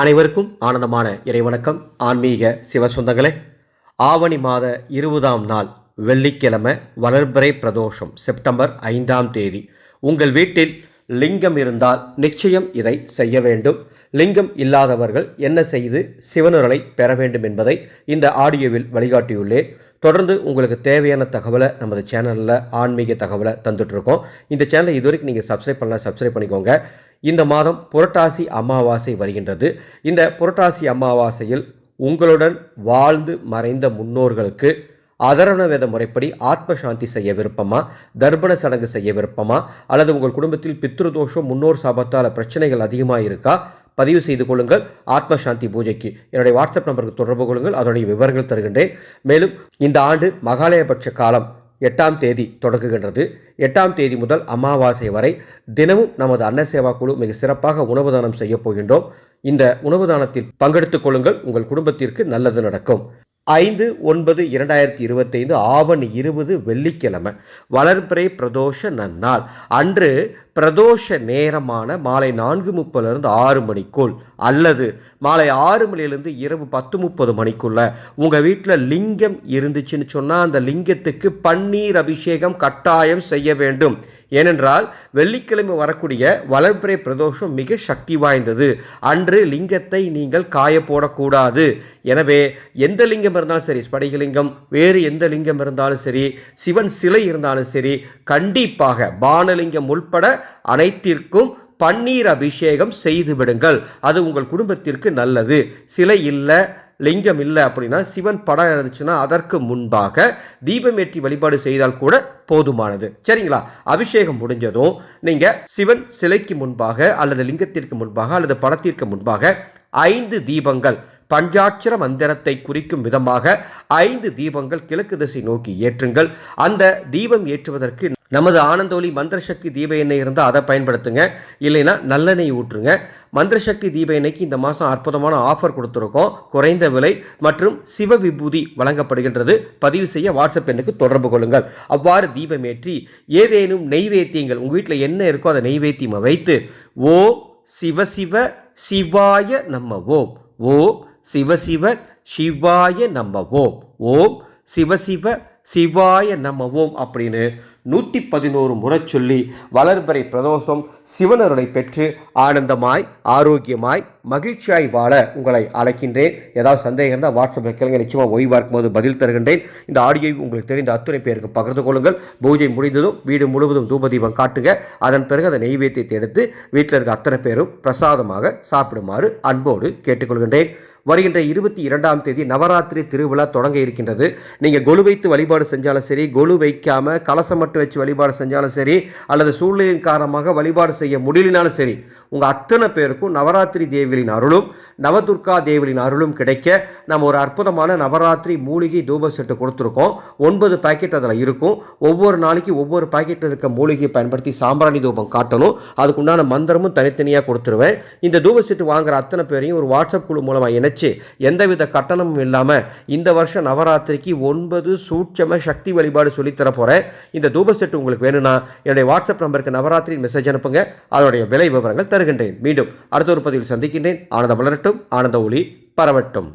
அனைவருக்கும் ஆனந்தமான இறைவணக்கம். ஆன்மீக சிவசொந்தங்களே ஆவணி மாத இருபதாம் நாள் வெள்ளிக்கிழமை வளர்பிறை பிரதோஷம் செப்டம்பர் ஐந்தாம் தேதி. உங்கள் வீட்டில் லிங்கம் இருந்தால் நிச்சயம் இதை செய்ய வேண்டும். லிங்கம் இல்லாதவர்கள் என்ன செய்து சிவனுரலை பெற வேண்டும் என்பதை இந்த ஆடியோவில் வழிகாட்டியுள்ளேன். தொடர்ந்து உங்களுக்கு தேவையான தகவலை நமது சேனலில் ஆன்மீக தகவலை தந்துட்ருக்கோம் இந்த சேனலை இதுவரைக்கும் நீங்கள் சப்ஸ்கிரைப் பண்ணலாம் சப்ஸ்கிரைப் பண்ணிக்கோங்க. இந்த மாதம் புரட்டாசி அமாவாசை வருகின்றது. இந்த புரட்டாசி அமாவாசையில் உங்களுடன் வாழ்ந்து மறைந்த முன்னோர்களுக்கு அதரண வேத முறைப்படி ஆத்ம சாந்தி செய்ய விருப்பமா? தர்ப்பண சடங்கு செய்ய விருப்பமா? அல்லது உங்கள் குடும்பத்தில் பித்ருதோஷம் முன்னோர் சாபத்தால் பிரச்சனைகள் அதிகமாக இருக்கா? பதிவு செய்து கொள்ளுங்கள். ஆத்ம சாந்தி பூஜைக்கு என்னுடைய வாட்ஸ்அப் நம்பருக்கு தொடர்பு கொள்ளுங்கள். அதனுடைய விவரங்கள் தருகின்றேன். மேலும் இந்த ஆண்டு மகாலயபட்ச காலம் எட்டாம் தேதி தொடங்குகின்றது. எட்டாம் தேதி முதல் அமாவாசை வரை தினமும் நமது அன்ன சேவா குழு மிக சிறப்பாக உணவு தானம் செய்ய போகின்றோம். இந்த உணவு தானத்தில் பங்கெடுத்துக் கொள்ளுங்கள். உங்கள் குடும்பத்திற்கு நல்லது நடக்கும். ஐந்து ஒன்பது இரண்டாயிரத்தி இருபத்தைந்து ஆவணி இருபது வெள்ளிக்கிழமை. வளர்பிறை பிரதோஷ நன்னாள். அன்று பிரதோஷ நேரமான மாலை நான்கு முப்பதுலேருந்து ஆறு மணிக்குள் அல்லது மாலை ஆறு மணிலேருந்து இரவு பத்து முப்பது மணிக்குள்ள உங்கள் வீட்டில் லிங்கம் இருந்துச்சுன்னு சொன்னால் அந்த லிங்கத்துக்கு பன்னீர் அபிஷேகம் கட்டாயம் செய்ய வேண்டும். ஏனென்றால் வெள்ளிக்கிழமை வரக்கூடிய வளர்பிறை பிரதோஷம் மிக சக்தி வாய்ந்தது. அன்று லிங்கத்தை நீங்கள் காய போடக்கூடாது. எனவே எந்த லிங்கம் இருந்தாலும் சரி ஸ்படிகலிங்கம் வேறு எந்த லிங்கம் இருந்தாலும் சரி சிவன் சிலை இருந்தாலும் சரி கண்டிப்பாக பானலிங்கம் உள்பட அனைத்திற்கும் பன்னீர் அபிஷேகம் செய்து விடுங்கள். அது உங்கள் குடும்பத்திற்கு நல்லது. சிலை இல்லை லிங்கம் இல்லை அப்படின்னா சிவன் படம் இருந்துச்சுன்னா அதற்கு முன்பாக தீபமேற்றி வழிபாடு செய்தால் கூட போதுமானது. சரிங்களா? அபிஷேகம் முடிஞ்சதும் நீங்கள் சிவன் சிலைக்கு முன்பாக அல்லது லிங்கத்திற்கு முன்பாக அல்லது படத்திற்கு முன்பாக ஐந்து தீபங்கள் பஞ்சாட்சர மந்திரத்தை குறிக்கும் விதமாக ஐந்து தீபங்கள் கிழக்கு திசை நோக்கி ஏற்றுங்கள். அந்த தீபம் ஏற்றுவதற்கு நமது ஆனந்தோலி மந்திரசக்தி தீப எண்ணெய் இருந்தால் அதை பயன்படுத்துங்க. இல்லைன்னா நல்லெண்ணெய் ஊற்றுங்க. மந்திரசக்தி தீப எண்ணெய்க்கு இந்த மாதம் அற்புதமான ஆஃபர் கொடுத்துருக்கோம். குறைந்த விலை மற்றும் சிவ விபூதி வழங்கப்படுகின்றது. பதிவு செய்ய வாட்ஸ்அப் எண்ணுக்கு தொடர்பு கொள்ளுங்கள். அவ்வாறு தீபமேற்றி ஏதேனும் நெய்வேத்தியங்கள் உங்கள் வீட்டில் என்ன இருக்கோ அதை நெய்வேத்தியமாக வைத்து ஓ சிவ சிவ சிவாய நம்ம ஓம் சிவ சிவ சிவாய நம்ம ஓம் ஓம் சிவ சிவாய நம்ம ஓம் அப்படின்னு நூற்றி பதினோரு முறை சொல்லி வளர்பறை பிரதோஷம் சிவனருளை பெற்று ஆனந்தமாய் ஆரோக்கியமாய் மகிழ்ச்சியாய் வாழ உங்களை அழைக்கின்றேன். ஏதாவது சந்தேகம் இருந்தால் வாட்ஸ்அப்பில் கேளுங்க. நிச்சயமாக ஓய்வாக இருக்கும்போது பதில் தருகின்றேன். இந்த ஆடியோவை உங்களுக்கு தெரிந்த அத்துணை பேருக்கு பகிர்ந்து கொள்ளுங்கள். பூஜை முடிந்ததும் வீடு முழுவதும் தூபதீபம் காட்டுங்க. அதன் பிறகு அதை நெய்வேத்தியத்தை எடுத்து வீட்டில் இருக்க அத்தனை பேரும் பிரசாதமாக சாப்பிடுமாறு அன்போடு கேட்டுக்கொள்கின்றேன். வருகின்ற இருபத்தி இரண்டாம் தேதி நவராத்திரி திருவிழா தொடங்க இருக்கின்றது. நீங்கள் கொலு வைத்து வழிபாடு செஞ்சாலும் சரி கொலு வைக்காமல் கலசம் மட்டும் வச்சு வழிபாடு செஞ்சாலும் சரி அல்லது சூழ்நிலையின் காரணமாக வழிபாடு செய்ய முடியலனாலும் சரி உங்கள் அத்தனை பேருக்கும் நவராத்திரி தேவி தேவிகளின் அருளும் நவதுர்கா தேவிகளின் அருளும் கிடைக்க நம்ம ஒரு அற்புதமான நவராத்திரி மூலிகை தூப செட்டு கொடுத்துருக்கோம். ஒன்பது பாக்கெட் அதில் இருக்கும். ஒவ்வொரு நாளைக்கு ஒவ்வொரு பாக்கெட்டில் இருக்க மூலிகையை பயன்படுத்தி சாம்பிராணி தூபம் காட்டணும். அதுக்குண்டான மந்திரமும் தனித்தனியாக கொடுத்துருவேன். இந்த தூப செட்டு வாங்குற அத்தனை பேரையும் ஒரு வாட்ஸ்அப் குழு மூலமாக இணைச்சு எந்தவித கட்டணமும் இல்லாமல் இந்த வருஷம் நவராத்திரிக்கு ஒன்பது சூட்சம சக்தி வழிபாடு சொல்லித்தர போகிறேன் இந்த தூப செட்டு உங்களுக்கு வேணும்னா என்னுடைய வாட்ஸ்அப் நம்பருக்கு நவராத்திரி மெசேஜ் அனுப்புங்க. அதனுடைய விலை விவரங்கள் தருகின்றேன். மீண்டும் அடுத்த ஒரு பதிவில் சந்திக்கின்றேன். ஆனந்த வளரட்டும் ஆனந்த ஒளி பரவட்டும்.